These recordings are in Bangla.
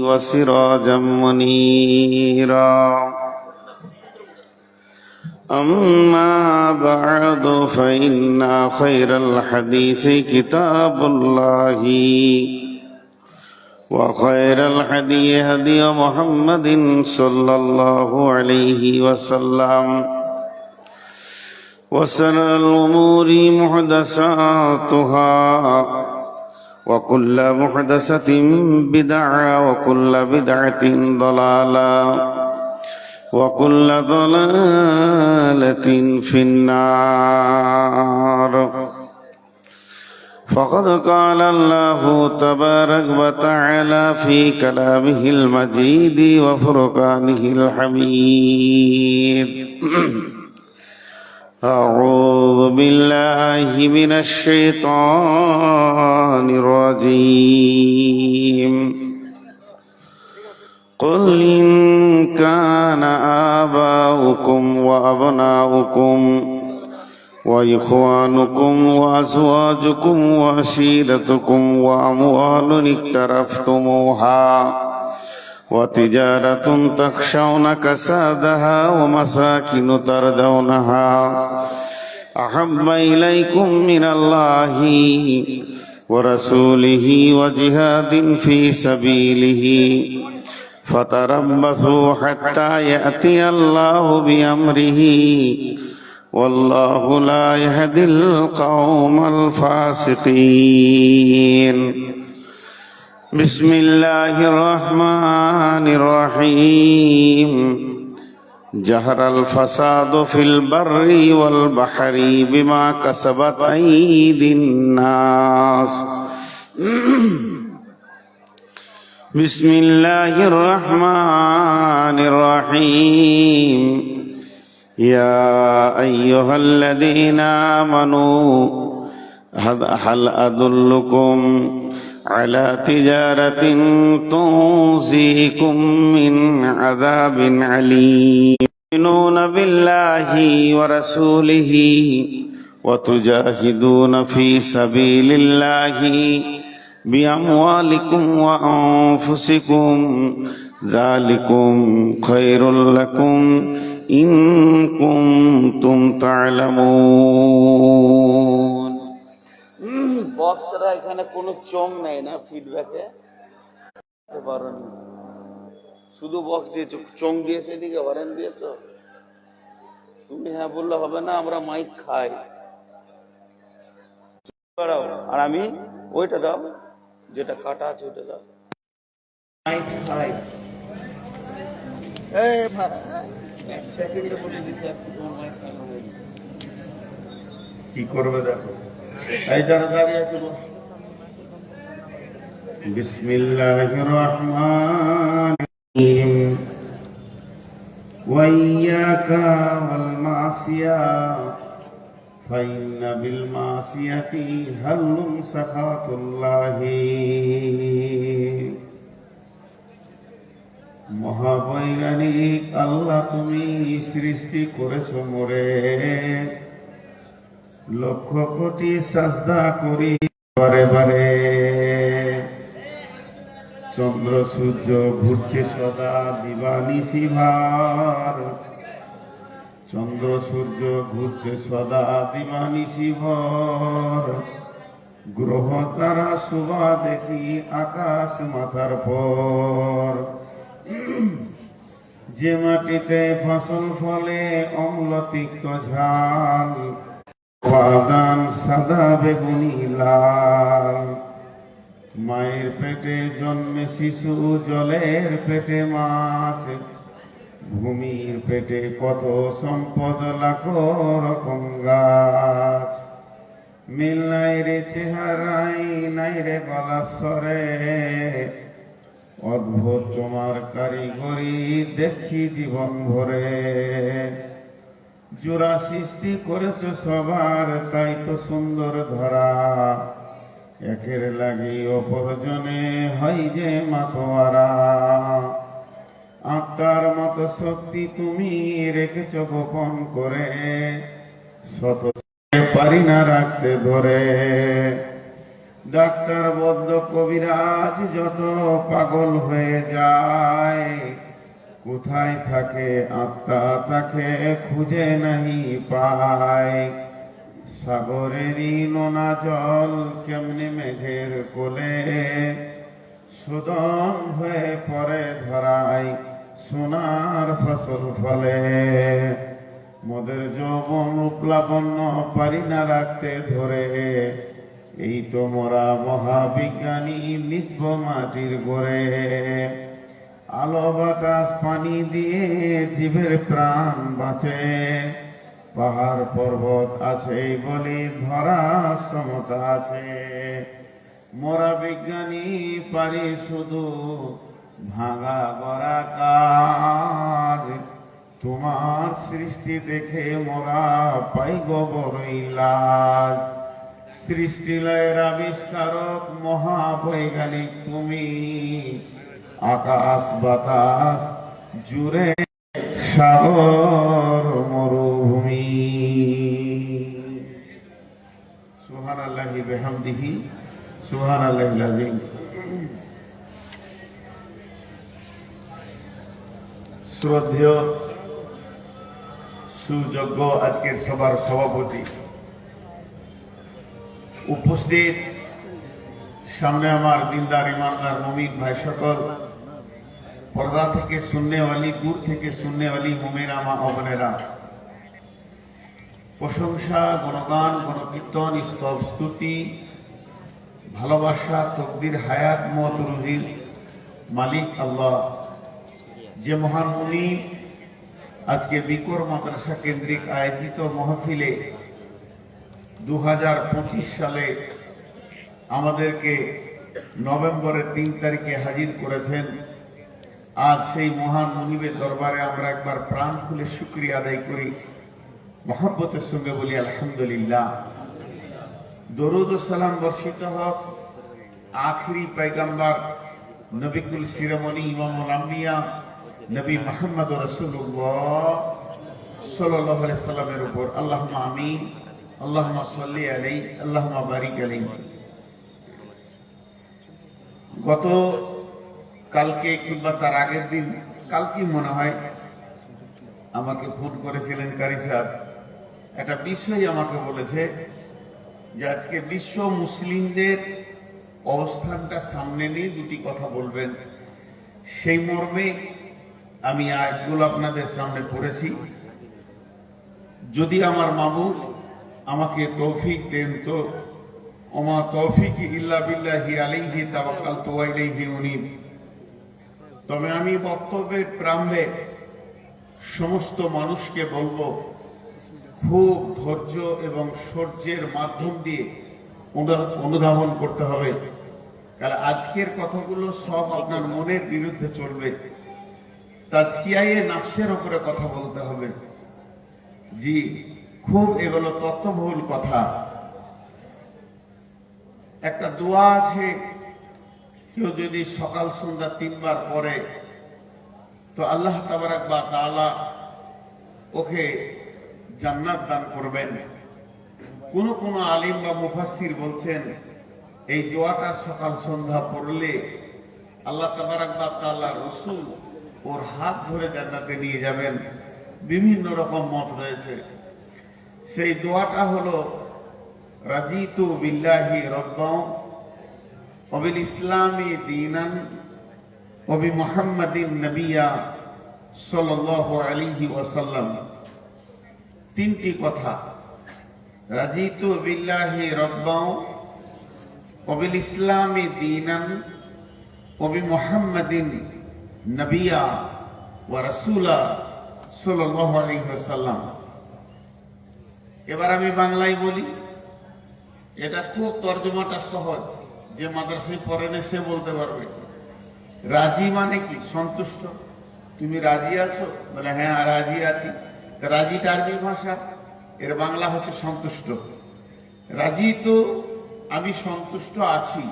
وسراجا منيرا. أما بعد فإن خير الحديث كتاب الله. وخير الهدي هدي محمد صلى الله عليه وسلم. وسر الأمور محدثاتها. وكل محدثة بدعة وكل بدعة ضلالة وكل ضلالة في النار فقد قال الله تبارك وتعالى في كلامه المجيد وفرقانه الحميد أعوذ بالله من الشيطان الرجيم. قل إن كان آباؤكم وأبناؤكم وإخوانكم وأزواجكم وعشيرتكم وأموال اقترفتموها وتجارة تخشون كسادها ومساكن ترضونها أحب إليكم من الله ورسوله وجهاد في سبيله فتربصوا حتى يأتي الله بأمره والله لا يهدي القوم الفاسقين بسم الله الرحمن الرحيم. جهر الفساد في البر والبحر بما كسبت أيدي الناس. بسم الله الرحمن الرحيم. يا أيها الذين آمنوا هل أدلكم على تجارة تنزيكم من عذاب عليم تؤمنون بالله ورسوله وتجاهدون في سبيل الله بأموالكم وأنفسكم ذلكم خير لكم إن كنتم تعلمون বক্সরা এখানে কোনো চোং নেই না ফিডব্যাকে পারেনি। শুধু বক্স দিয়েছ। চোং দিয়েছ এদিকে হরেন দিয়েছ? তুমি হ্যাঁ বললে হবে না আমরা মাইক খাই। আর আমি ওইটা দাও যেটা কাটা আছে ওইটা দাও। মাইক খাই। এই ভাই। এক দিতে। কি করবে দেখো। এই যারা দাঁড়িয়ে আছে বস বিসমিল্লাহির রহমানির রহিম وإياك والمعصية فإن بالمعصية هل سخط الله মহাবৈজ্ঞানিক আল্লাহ তুমি সৃষ্টি করেছো মোরে লক্ষ কোটি সাজদা করি বারে বারে। চন্দ্র, সূর্য ঘুরছে সদা দিবানিশি ভার চন্দ্র, সূর্য ঘুরছে সদা দিবানিশি ভর গ্রহ তারা শোভা দেখি আকাশ মাথার পর। যে মাটিতে ফসল ফলে অম্ল তিক্ত ঝাল বাদান সাদা বেগুনি লাল। মায়ের পেটে জন্মে শিশু, জলের পেটে মাছ। ভূমির পেটে কত সম্পদ, লাখো রকম গাছ। মিল নাই রে চেহারাই নাই রে গলা সরে অদ্ভুত তোমার কারিগরি দেখছি জীবন ভরে। জোড়া সৃষ্টি করেছ সবার, তাই তো সুন্দর ধরা। একের লাগি অপরজনে হয় যে মাতোয়ারা। আত্মার মতো শক্তি তুমি রেখেছ গোপন করে, শত পারি না রাখতে ধরে। ডাক্তার, বদ্ধ কবিরাজ, যত পাগল হয়ে যায় কোথায় থাকে আত্মা তাকে খুঁজে নাহি পায়। সাগরেরই নোনা জল কেমনি মেঘের কোলে? সুদম হয়ে পরে ধরায় সোনার ফসল ফলে। মোদের যৌবন উপলাবন্য পারি না রাখতে ধরে। এই তো মোরা মহাবিজ্ঞানী নিষ্প মাটির গড়ে। আলো বাতাস পানি দিয়ে জীবের প্রাণ বাঁচে। পাহাড় পর্বত আছে বলে ধরা সমতা আছে। মোরা বিজ্ঞানী পারি শুধু ভাঙা গড়া কাজ। তোমার সৃষ্টি দেখে মোরা পাই বড়ই লাজ। সৃষ্টিলয়ের আবিষ্কারক মহাবৈজ্ঞানিক তুমি। আকাশ বাতাস জুড়ে সাগর মরুভূমি। সুহান আল্লাহি বেহামদিহি সুহান আল্লাহ শ্রদ্ধেয়, সুযোগ্য আজকের সবার সভাপতি। উপস্থিত সামনে আমার দিনদার, ইমানদার, মমিন ভাই সকল পর্দা থেকে শূন্যওয়ালি দূর থেকে শূন্যওয়ালি মোমেরা মা অবনেরা প্রশংসা, গণগান, গণকীর্তন, স্তব স্তুতি, ভালোবাসা, তকদির, হায়াত, মত রুজির মালিক, আল্লাহ। যে মহান মুনি আজকে বিকর মাদ্রাসা কেন্দ্রিক আয়োজিত মহফিলে দু হাজার পঁচিশ সালে আমাদেরকে নভেম্বরের তিন তারিখে হাজির করেছেন আর সেই মহান মহিবের দরবারে আমরা একবার প্রাণ খুলে শুক্রিয়া আদায় করি। মহাব্বতের সঙ্গে বলি, আলহামদুলিল্লাহ। দরুদ সালাম বর্ষিত হক। আখরি পাইগাম্বার নবিকুল শিরোমণি ইমামুল আম্বিয়া, নবী মাহমদ রসুল্লাহ সাল্লামের উপর। আল্লাহ আমিন আল্লাহ সাল্লি আলাই আল্লাহ বারিক আলাই গত কালকে কিংবা তার আগের দিন কালকে মনে হয়? আমাকে ফোন করেছিলেন কারি সাহেব একটা বিষয় আমাকে বলেছে যে আজকে বিশ্ব মুসলিমদের অবস্থানটা সামনে নিয়ে দুটি কথা বলবেন। সেই মর্মে আমি আয়াতগুলো আপনাদের সামনে পড়েছি। যদি আমার মামু আমাকে তৌফিক দেন তো, ওমা তৌফিক ইল্লা বিল্লাহি আলাইহি তাওয়াক্কালতু ওয়া ইলাইহি উনীব। তবে আমি বক্তব্যের প্রারম্ভে সমস্ত মানুষকে বলব, খুব ধৈর্য এবং সহ্যের মাধ্যম দিয়ে অনুধাবন করতে হবে। কারণ আজকের কথাগুলো সব আপনার মনের বিরুদ্ধে চলবে। তাজকিয়ায়ে নাফসের উপরে কথা বলতে হবে। জি, খুব এগুলো তত্ত্ববহুল কথা। একটা দোয়া আছে কেউ যদি সকাল, সন্ধ্যা তিনবার পরে তো আল্লাহ তাবারাক বা তাআলা ওকে জান্নাত দান করবেন। কোন কোন আলিম বা মুফাসসির বলছেন, এই দোয়াটা সকাল, সন্ধ্যা পড়লে আল্লাহ তাবারাক বা তাআলা রসুল ওর হাত ধরে জান্নাতে নিয়ে যাবেন। বিভিন্ন রকম মত রয়েছে। সেই দোয়াটা হলো, রাজিতু বিল্লাহি রব্বাও ওবিল ইসলামী দিনান ওবি মুহাম্মাদিন নবিয়া আলাইহি ওয়াসাল্লাম। তিনটি কথা। রাজিতু বিল্লাহি রব্বাও ওবিল ইসলামী দিনান ওবি মুহাম্মাদিন নবিয়া ওয়া রাসূলা আলাইহি ওয়াসাল্লাম। এবার আমি বাংলায় বলি, এটা খুব তর্জমাটা সহজ। যে মাদ্রাসায় পড়েনে সে বলতে পারবে রাজি মানে কি? সন্তুষ্ট? তুমি রাজি আছো? বলে হ্যাঁ রাজি আছি। রাজিটা আরবি ভাষা? এর বাংলা হচ্ছে সন্তুষ্ট। রাজি তো আমি সন্তুষ্ট আছি।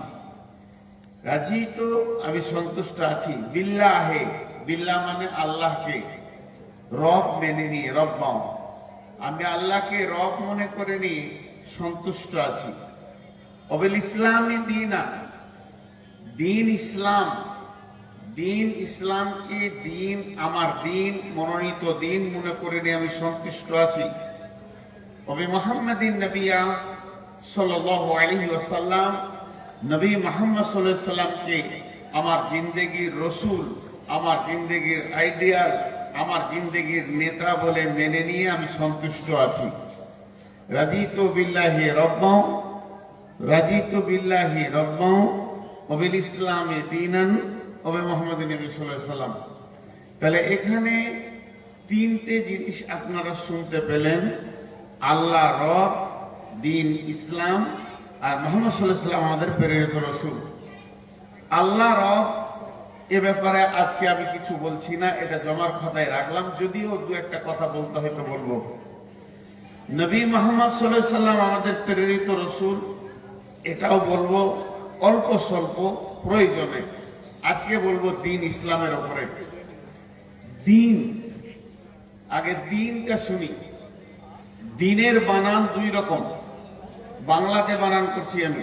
রাজি তো আমি সন্তুষ্ট আছি। বিল্লাহে বিল্লাহ মানে আল্লাহকে। রব মেনে নিয়ে, রব আমি আল্লাহকে রব মনে করে নিয়ে সন্তুষ্ট আছি। অবিল ইসলামী দিনা দিন ইসলাম। দিন ইসলামকে দিন আমার দিন, মনোনীত দিন, মনে করে নিয়ে আমি সন্তুষ্ট আছি। তবে মোহাম্মদিন নবিয়া সাল্লাহ আলী ওয়াসাল্লাম, নবী মোহাম্মদ সাল্লামকে আমার জিন্দগির রসুল, আমার জিন্দগির আইডিয়াল, আমার জিন্দগির নেতা বলে মেনে নিয়ে আমি সন্তুষ্ট আছি। রাজিত বিল্লাহি রব্বাও রাজিত বিল্লাহি রব্বাও অবিল ইসলামে দিনান অবে মোহাম্মদ নবী সাল্লাম। তাহলে এখানে তিনটে জিনিস আপনারা শুনতে পেলেন। আল্লাহ রব, দিন ইসলাম আর মোহাম্মদ সাল্লাহ সাল্লাম আমাদের প্রেরিত রসুল। আল্লাহ রব, এ ব্যাপারে আজকে আমি কিছু বলছি না, এটা জমার খাতায় রাখলাম, যদিও দু একটা কথা বলতে হয়তো বলব। নবী মোহাম্মদ সাল্লাহ সাল্লাম আমাদের প্রেরিত রসুল। এটাও বলব, অল্প স্বল্প প্রয়োজনে। আজকে বলব দিন ইসলামের ওপরে। দিন, আগে দিনটা শুনি। দিনের বানান দুই রকম। বাংলাতে বানান করছি আমি।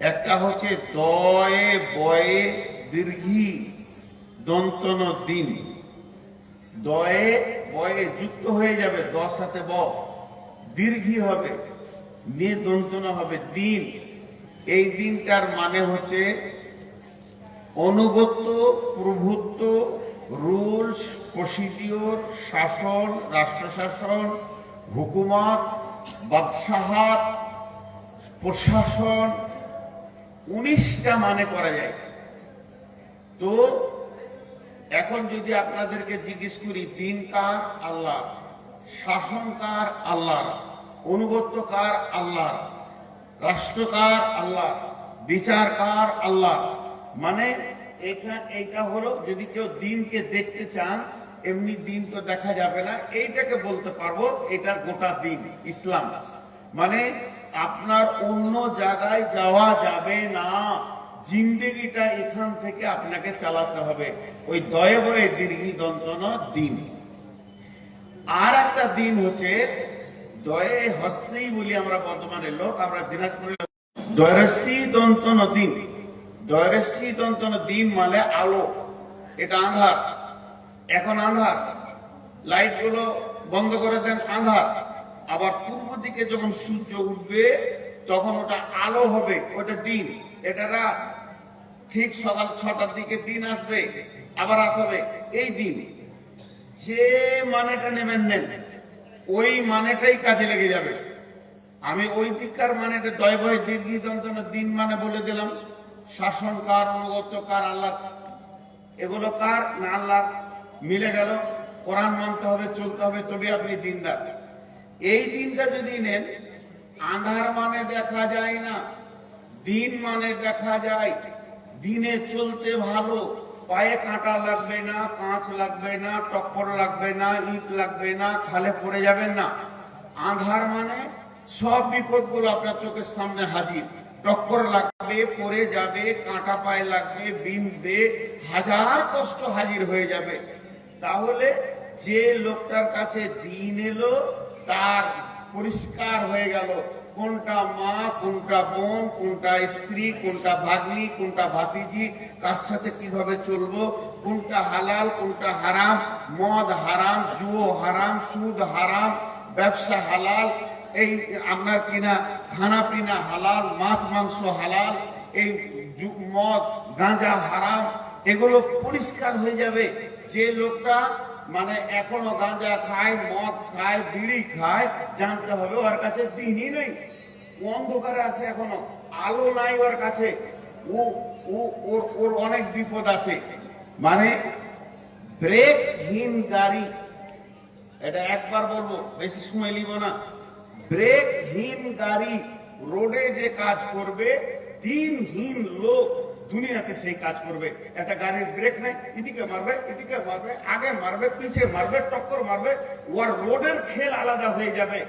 একটা হচ্ছে দয়ে বয়ে দীর্ঘি দন্তন দিন। দয়ে বয়ে যুক্ত হয়ে যাবে, দশ হাতে ব। দীর্ঘি হবে। নিয়ে দন্তন হবে দিন। এই দিনটার মানে হচ্ছে অনুগত্য প্রভুত্ব রুলস প্রসিডিওর, শাসন, রাষ্ট্রশাসন, হুকুমত, বাদশাহাত, প্রশাসন, উনিশটা মানে করা যায়। তো এখন যদি আপনাদেরকে জিজ্ঞেস করি দিন কার আল্লাহ শাসন কার আল্লাহ অনুগত্য কার আল্লাহ, রাষ্ট্রকার আল্লাহ বিচার কার আল্লাহ। মানে এখানে, এইটা হলো যদি কেউ দিনকে দেখতে চান, এমনি দিন তো দেখা যাবে না। এইটাকে বলতে পারব, এটা গোটা দিন, ইসলাম। মানে আপনার অন্য জায়গায় যাওয়া যাবে না। জিন্দেগিটা এখান থেকে আপনাকে চালাতে হবে। ওই দয়ে বয়ে দীর্ঘি দন্তন দিন। আর একটা দিন হচ্ছে দয়ে বলি আমরা লোক, আমরা দিনাজপুরে দিন। দিন মানে আলো। এটা এখন বন্ধ করে দেন, আন্ধার। আবার পূর্ব দিকে যখন সূর্য উঠবে, তখন ওটা আলো হবে, ওটা দিন। এটা রাত। ঠিক সকাল ছটার দিকে দিন আসবে, আবার রাত হবে। এই দিন। যে মানেটা নেবেন নেন। ওই মানেটাই কাজে লেগে যাবে। আমি ওই দিককার মানেটা দয় ভয় দীর্ঘি দন্তন দিন মানে বলে দিলাম। শাসন কার অনুগত কার আল্লাহ এগুলো কার? না আল্লাহ মিলে গেল। কোরআন মানতে হবে, চলতে হবে, তবে আপনি দিনদার। এই দিনটা যদি নেন আধার মানে দেখা যায় না, দিন মানে দেখা যায়। দিনে চলতে ভালো। পায়ে কাঁটা লাগবে না কাঁচ লাগবে না, টক্কর লাগবে না, ইট লাগবে না, খালে পড়ে যাবেন না। আধার মানে সব বিপদগুলো আপনার চোখের সামনে হাজির। টক্কর লাগবে, পড়ে যাবে, কাঁটা পায়ে লাগবে, বিনবে, হাজার কষ্ট হাজির হয়ে যাবে। তাহলে যে লোকটার কাছে দিন এলো, তার পরিষ্কার হয়ে গেল। কোনটা মা, কোনটা বোন, কোনটা স্ত্রী, কোনটা ভাগ্নি, কোনটা ভাতিজি, কার সাথে কীভাবে চলবো, কোনটা হালাল, কোনটা হারাম, মদ হারাম, জুয়ো হারাম, সুদ হারাম, ব্যবসা হালাল, এই আপনার কিনা খানা পিনা হালাল, মাছ, মাংস হালাল, এই মদ, গাঁজা হারাম, এগুলো পরিষ্কার হয়ে যাবে। যে লোকটা মানে এখনও গাঁজা খায়, মদ খায়, বিড়ি খায়, জানতে হবে ওর কাছে দিনই নেই। অন্ধকারে আছে এখনও, আলো নাই ওর কাছে। ও ও, ওর ওর অনেক বিপদ আছে। মানে ব্রেকহীন গাড়ি। এটা একবার বলব, বেশি সময় নিব না। ব্রেকহীন গাড়ি, রোডে যে কাজ করবে, দিনহীন লোক। দুনিয়াতে সেই কাজ করবে। একটা গাড়ির ব্রেক নেই, এদিকে মারবে এদিকে মারবে, আগে মারবে পিছিয়ে মারবে, টক্কর মারবে, ওর রোডের খেল আলাদা হয়ে যাবে।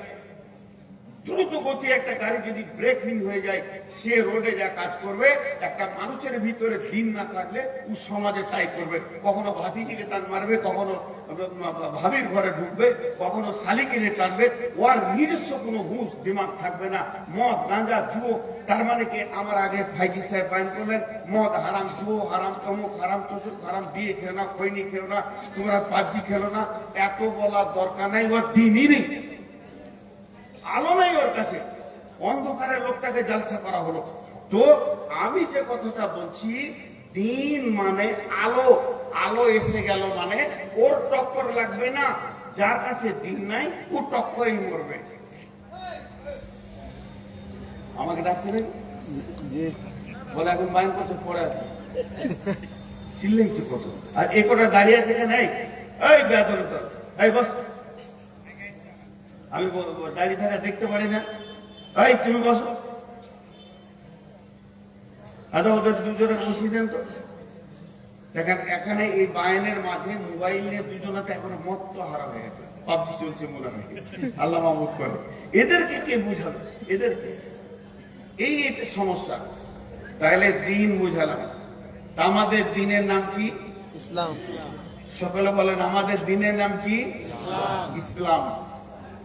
দ্রুত গতি একটা গাড়ি যদি ব্রেকিং হয়ে যায়, সে রোডে যা কাজ করবে, একটা মানুষের ভিতরে দিন না থাকলে ও সমাজে তাই করবে। কখনো ভাতিজিকে টান মারবে, কখনো ভাবির ঘরে ঢুকবে, কখনো শালিকিনে টানবে। ওর নিজস্ব কোনো হুঁশ দিমাগ থাকবে না। মদ, গাঁজা, জুয়ো, তার মানে কি আমার আগে ভাইজি সাহেব বাইন করলেন, মদ হারাম, জুয়ো হারাম, তমুক হারাম তসুক হারাম দিয়ে খেও না, খৈনি খেও না, তোমরা পাবজি খেলো না, এত বলার দরকার নাই, ওর দিনই নেই। আলো নাই ওর কাছে। অন্ধকারের লোকটাকে জালসা করা হলো। তো আমি যে কথাটা বলছি দিন মানে আলো। আলো এসে গেল মানে ওর টক্কর লাগবে না। যার কাছে দিন নাই ও টক্করেই মরবে। আমাকে ডাকছে নাকি? বলে এখন বাইন করছে পড়ে আছে। কত? আর এ কটা দাঁড়িয়ে আছে কেন এই এই বেদর এই বস। আমি দাঁড়িয়ে থাকা দেখতে পারি না। এই তুমি বসো। আচ্ছা ওদের দুজনে বসিয়ে দেন তো। দেখেন এখানে এই বায়নের মাঝে মোবাইল নিয়ে দুজনে এখন মত্ত হারা হয়ে গেছে। পাবজি চলছে মনে হয় আল্লাহ মাহমুদ করে। এদেরকে কে বুঝাবে? এদেরকে। এই একটা সমস্যা। তাহলে দিন বুঝালাম। আমাদের দিনের নাম কি? ইসলাম। সকলে বলেন আমাদের দিনের নাম কি? ইসলাম।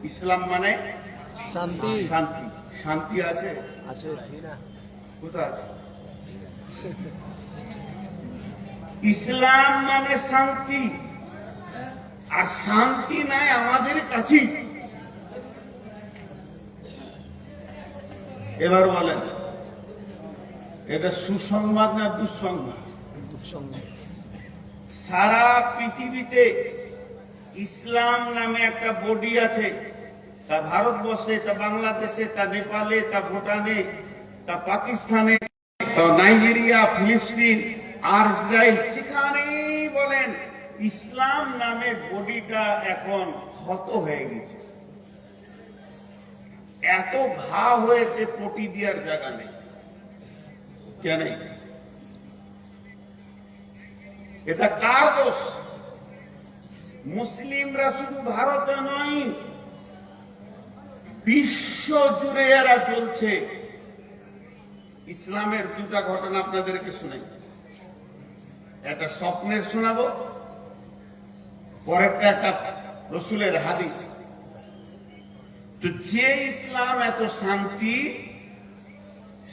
ইসলাম মানে শান্তি। শান্তি। শান্তি আছে? আছে। কোথায় আছে? ইসলাম মানে শান্তি। আর শান্তি নাই আমাদের কাছেই। এবার বলেন এটা সুসংবাদ না দুঃসংবাদ? দুঃসংবাদ। সারা পৃথিবীতে ইসলাম নামে একটা বডি আছে। তা ভারতবর্ষে, তা বাংলাদেশে, তা নেপালে, তা ভুটানে, তা পাকিস্তানে, তা নাইজেরিয়া, ফিলিস্তিন, আর ইসরায়েল সেখানেই বলেন, ইসলাম নামে বডিটা এখন ক্ষত হয়ে গেছে। এত ঘা হয়েছে পটি দেওয়ার জায়গা নেই। কেন এটা কার দোষ? মুসলিমরা শুধু ভারতে নয় বিশ্ব জুড়ে এরা চলছে ইসলামের দুটা ঘটনা আপনাদেরকে শুনাই। একটা স্বপ্নের শোনাবো, পরেরটা একটা রসুলের হাদিস। তো যে ইসলাম এত শান্তি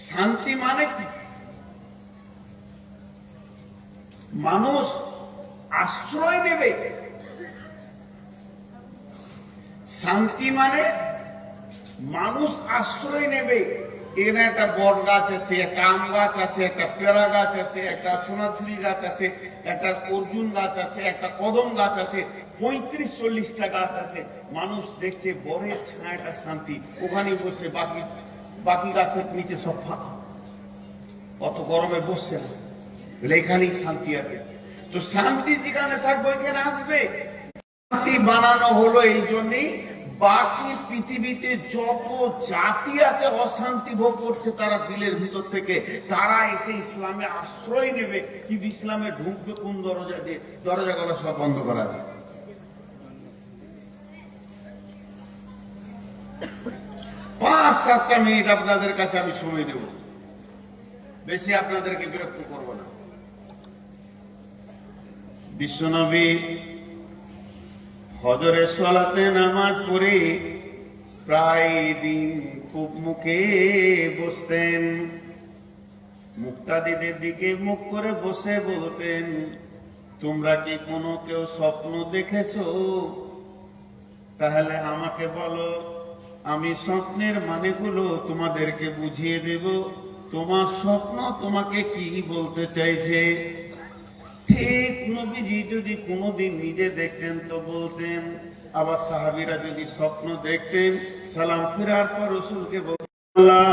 শান্তি মানে কি? মানুষ আশ্রয় নেবে। শান্তি মানে মানুষ আশ্রয় নেবে। এখানে একটা বট গাছ আছে, একটা আম গাছ আছে, একটা পেয়ারা গাছ আছে, একটা সোনাঝুরি গাছ আছে, একটা অর্জুন গাছ আছে, একটা কদম গাছ আছে, পঁয়ত্রিশ চল্লিশটা গাছ আছে। মানুষ দেখছে বরের ছায়াটা শান্তি। ওখানে বসে বাকি বাকি গাছের নিচে সব ফাঁকা। অত গরমে বসছে না। এখানেই শান্তি আছে। তো শান্তি যেখানে থাকবে, ওইখানে আসবে। শান্তি বানানো হলো এই জন্যই বাকি পৃথিবীতে যত জাতি আছে, অশান্তি ভোগ করছে, তারা দিলের ভিতর থেকে। তারা এসে ইসলামে আশ্রয় নেবে। কিন্তু ইসলামে ঢুকবে কোন দরজা দিয়ে? দরজা গুলো সব বন্ধ করা আছে। পাঁচ সাতটা মিনিট আপনাদের কাছে আমি সময় দেব। বেশি আপনাদেরকে বিরক্ত করব না। বিশ্বনবী হজরের সলাতে নামাজ পড়ে প্রায় দিন খুব মুখে বসতেন। মুক্তাদিদের দিকে মুখ করে বসে বলতেন, তোমরা কি কোনো কেউ স্বপ্ন দেখেছ? তাহলে আমাকে বলো, আমি স্বপ্নের মানেগুলো তোমাদেরকে বুঝিয়ে দেব। তোমার স্বপ্ন তোমাকে কি বলতে চাইছে? ঠিক নবীজি যদি কোনোদিন নিজে দেখতেন তো বলতেন আবার সাহাবিরা যদি স্বপ্ন দেখতেন সালাম ফেরার পর রসুলকে বলতেন আল্লাহ,